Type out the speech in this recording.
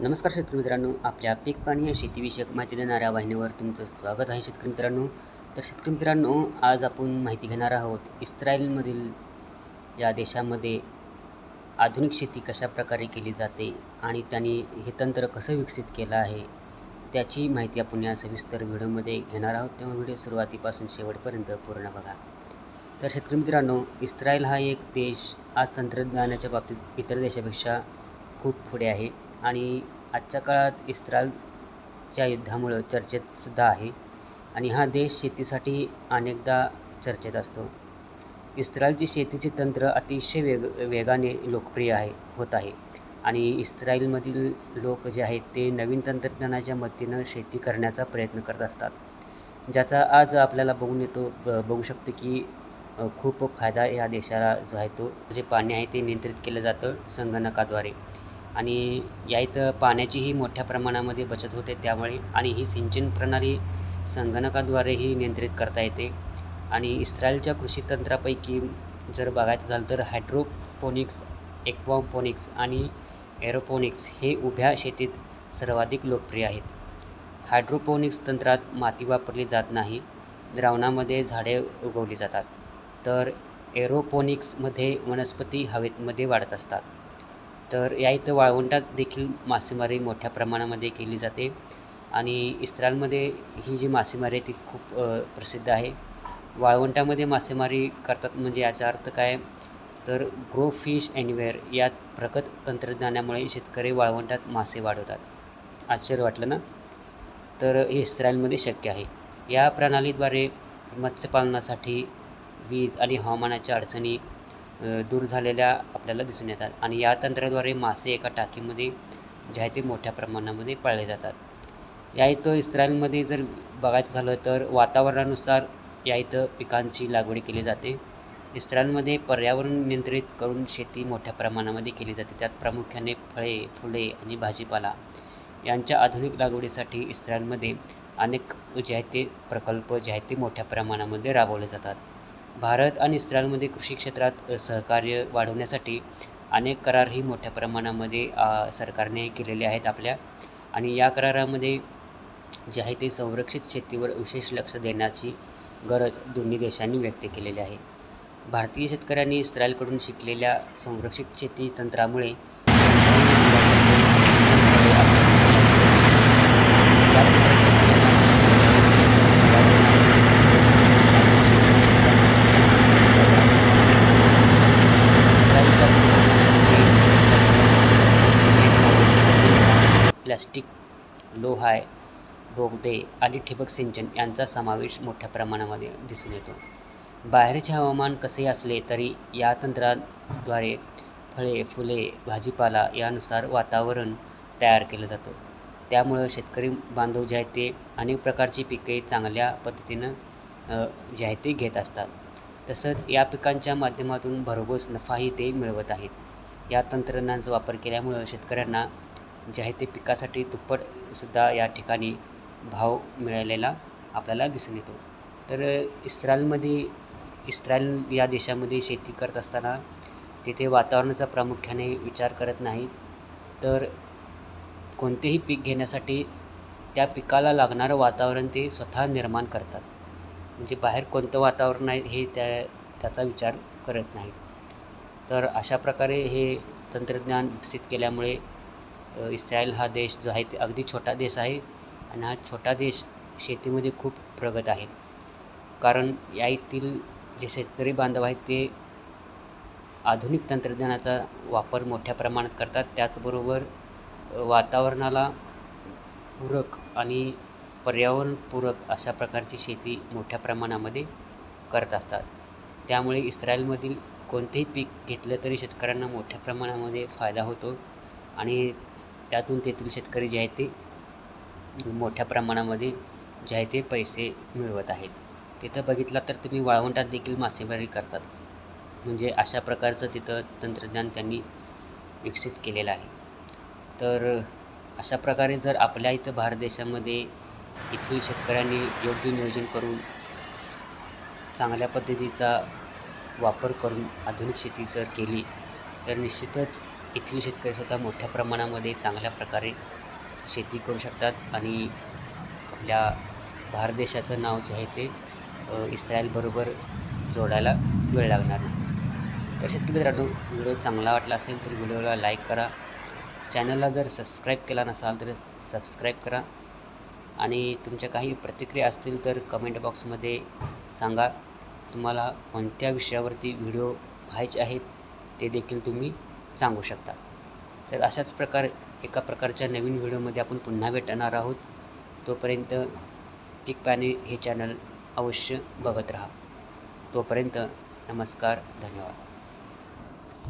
नमस्कार शेतकरी मित्रांनो आपल्या पीक पाणी या शेतीविषयक माहिती देणाऱ्या वाहिनीवर तुमचं स्वागत आहे शेतकरी मित्रांनो. तर शेतकरी मित्रांनो आज आपण माहिती घेणार आहोत इस्रायलमधील या देशामध्ये आधुनिक शेती कशा प्रकारे केली जाते आणि त्यांनी हे तंत्र कसं विकसित केलं आहे त्याची माहिती आपण या सविस्तर व्हिडिओमध्ये घेणार आहोत. तेव्हा व्हिडिओ सुरुवातीपासून शेवटपर्यंत पूर्ण बघा. तर शेतकरी मित्रांनो इस्रायल हा एक देश आज तंत्रज्ञानाच्या बाबतीत इतर देशापेक्षा खूप पुढे आहे. आणि आजच्या काळात इस्रायलच्या युद्धामुळं चर्चेतसुद्धा आहे. आणि हा देश शेतीसाठी अनेकदा चर्चेत असतो. इस्रायलची शेतीचे तंत्र अतिशय वेग वेगाने लोकप्रिय आहे होत आहे. आणि इस्रायलमधील लोक जे आहेत ते नवीन तंत्रज्ञानाच्या मदतीनं शेती करण्याचा प्रयत्न करत असतात. ज्याचा आज आपल्याला बघून येतो ब बघू शकतो की खूप फायदा या देशाला जो आहे तो जे पाणी आहे ते नियंत्रित केलं जातं संगणकाद्वारे. आणि या इथं पाण्याचीही मोठ्या प्रमाणामध्ये बचत होते त्यामुळे आणि ही सिंचन प्रणाली संगणकाद्वारेही नियंत्रित करता येते. आणि इस्रायलच्या कृषी तंत्रापैकी जर बघायचं झालं तर हायड्रोपोनिक्स एक्वापोनिक्स आणि एरोपोनिक्स हे उभ्या शेतीत सर्वाधिक लोकप्रिय आहेत. हायड्रोपोनिक्स तंत्रात माती वापरली जात नाही द्रावणामध्ये झाडे उगवली जातात तर एरोपोनिक्समध्ये वनस्पती हवेतमध्ये वाढत असतात. तर या इथं वाळवंटात देखील मासेमारी मोठ्या प्रमाणामध्ये केली जाते. आणि इस्रायलमध्ये ही जी मासेमारी आहे ती खूप प्रसिद्ध आहे. वाळवंटामध्ये मासेमारी करतात म्हणजे याचा अर्थ काय? तर ग्रो फिश अँडवेअर या प्रगत तंत्रज्ञानामुळे शेतकरी वाळवंटात मासे वाढवतात. आश्चर्य वाटलं ना? तर हे इस्रायलमध्ये शक्य आहे. या प्रणालीद्वारे मत्स्यपालनासाठी वीज आणि हवामानाच्या अडचणी दूर झालेल्या आपल्याला दिसून येतात. आणि या तंत्राद्वारे मासे एका टाकीमध्ये जे आहे ते मोठ्या प्रमाणामध्ये पाळले जातात. या इथं इस्रायलमध्ये जर बघायचं झालं तर वातावरणानुसार या इथं पिकांची लागवड केली जाते. इस्रायलमध्ये पर्यावरण नियंत्रित करून शेती मोठ्या प्रमाणामध्ये केली जाते. त्यात प्रामुख्याने फळे फुले आणि भाजीपाला यांच्या आधुनिक लागवडीसाठी इस्रायलमध्ये अनेक जे आहेत ते प्रकल्प जे आहेत ते मोठ्या प्रमाणामध्ये राबवले जातात. भारत आणि इस्रायलमध्ये कृषी क्षेत्रात सहकार्य वाढवण्यासाठी अनेक करारही मोठ्या प्रमाणामध्ये सरकारने केलेले आहेत आपल्या. आणि या करारामध्ये जे आहे ते संरक्षित शेतीवर विशेष लक्ष देण्याची गरज दोन्ही देशांनी व्यक्त केलेली आहे. भारतीय शेतकऱ्यांनी इस्रायलकडून शिकलेल्या संरक्षित शेती तंत्रामुळे लोहाय बोगदे आणि ठिबक सिंचन यांचा समावेश मोठ्या प्रमाणामध्ये दिसून येतो. बाहेरचे हवामान कसेही असले तरी या तंत्राद्वारे फळे फुले भाजीपाला यानुसार वातावरण तयार केलं जातं. त्यामुळं शेतकरी बांधव जे आहेत ते अनेक प्रकारची पिके चांगल्या पद्धतीनं जे आहे ते घेत असतात. तसंच या पिकांच्या माध्यमातून भरघोस नफाही ते मिळवत आहेत. या तंत्रज्ञानाचा वापर केल्यामुळं शेतकऱ्यांना जे आहे ते पिकासाठी सुद्धा या ठिकाणी भाव मिळालेला आपल्याला दिसून येतो. तर इस्रायलमध्ये इस्रायल या देशामध्ये शेती करत असताना तिथे वातावरणाचा प्रामुख्याने विचार करत नाहीत. तर कोणतेही पीक घेण्यासाठी त्या पिकाला लागणारं वातावरण ते स्वतः निर्माण करतात. म्हणजे बाहेर कोणतं वातावरण आहे हे त्या त्याचा विचार करत नाहीत. तर अशा प्रकारे हे तंत्रज्ञान विकसित केल्यामुळे इस्रायल हा देश जो आहे ते अगदी छोटा देश आहे आणि हा छोटा देश शेतीमध्ये खूप प्रगत आहे. कारण या येथील जे शेतकरी बांधव आहेत ते आधुनिक तंत्रज्ञानाचा वापर मोठ्या प्रमाणात करतात. त्याचबरोबर वातावरणाला पूरक आणि पर्यावरणपूरक अशा प्रकारची शेती मोठ्या प्रमाणामध्ये करत असतात. त्यामुळे इस्रायलमधील कोणतेही पीक घेतलं तरी शेतकऱ्यांना मोठ्या प्रमाणामध्ये फायदा होतो. आणि त्यातून तेथील शेतकरी जे आहेत ते मोठ्या प्रमाणामध्ये जे आहे ते पैसे मिळवत आहेत. तिथं बघितलं तर तुम्ही वाळवंटात देखील मासेमारी करतात. म्हणजे अशा प्रकारचं तिथं तंत्रज्ञान त्यांनी विकसित केलेलं आहे. तर अशा प्रकारे जर आपल्या इथं भारत देशामध्ये इथील शेतकऱ्यांनी योग्य नियोजन करून चांगल्या पद्धतीचा वापर करून आधुनिक शेती जर केली तर निश्चितच येथील शेतकरी सुद्धा मोठ्या प्रमाणामध्ये चांगल्या प्रकारे शेती करू शकतात आणि आपल्या भारत देशाचं नाव जे आहे ते इस्रायलबरोबर जोडायला वेळ लागणार नाही. तर शेतकरी मित्रांनो व्हिडिओ चांगला वाटला असेल तर व्हिडिओला लाईक करा. चॅनलला जर सबस्क्राईब केला नसाल तर सबस्क्राईब करा. आणि तुमच्या काही प्रतिक्रिया असतील तर कमेंट बॉक्समध्ये सांगा. तुम्हाला कोणत्या विषयावरती व्हिडिओ पाहायचे आहेत ते देखील तुम्ही सांगू शकता. तर अशाच प्रकार एका प्रकारच्या नवीन व्हिडिओमध्ये आपण पुन्हा भेटणार आहोत. तोपर्यंत पीक पाणी हे चॅनल अवश्य बघत राहा. तोपर्यंत नमस्कार धन्यवाद.